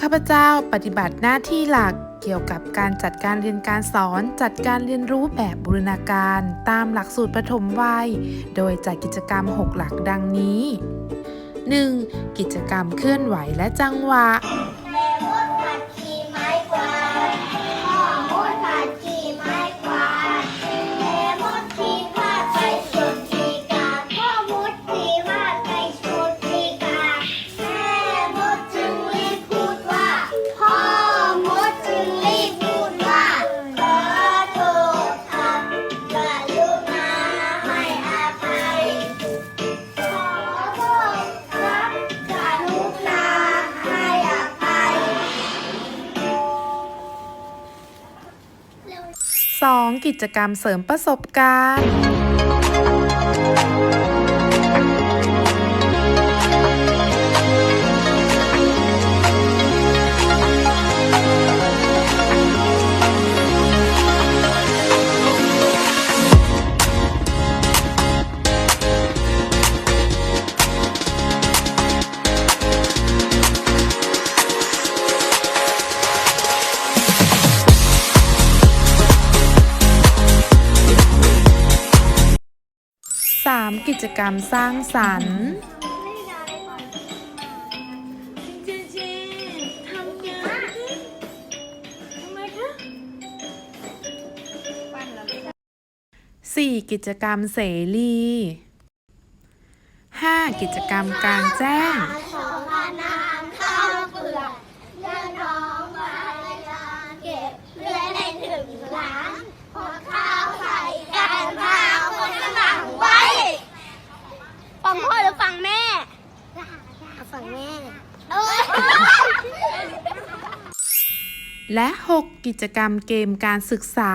ข้าพเจ้าปฏิบัติหน้าที่หลักเกี่ยวกับการจัดการเรียนการสอนจัดการเรียนรู้แบบบูรณาการ ตามหลักสูตรปฐมวัย โดยจัดกิจกรรม 6 หลักดังนี้ 1. กิจกรรมเคลื่อนไหวและจังหวะ 2. กิจกรรมเสริมประสบการณ์ 3. กิจกรรมสร้างสรรค์ เจเจทำงานทำไมคะ 4. กิจกรรมเสรี 5. กิจกรรมกลางแจ้งสองพานามข้าวเปลือกเดินน้องมาเลยาเก็บเพื่อในถึงล้านพอข้าวใส่การพาคนข้างหลังไว้ ฟังพ่อหรือฟังแม่ ฟังแม่และ 6. กิจกรรมเกมการศึกษา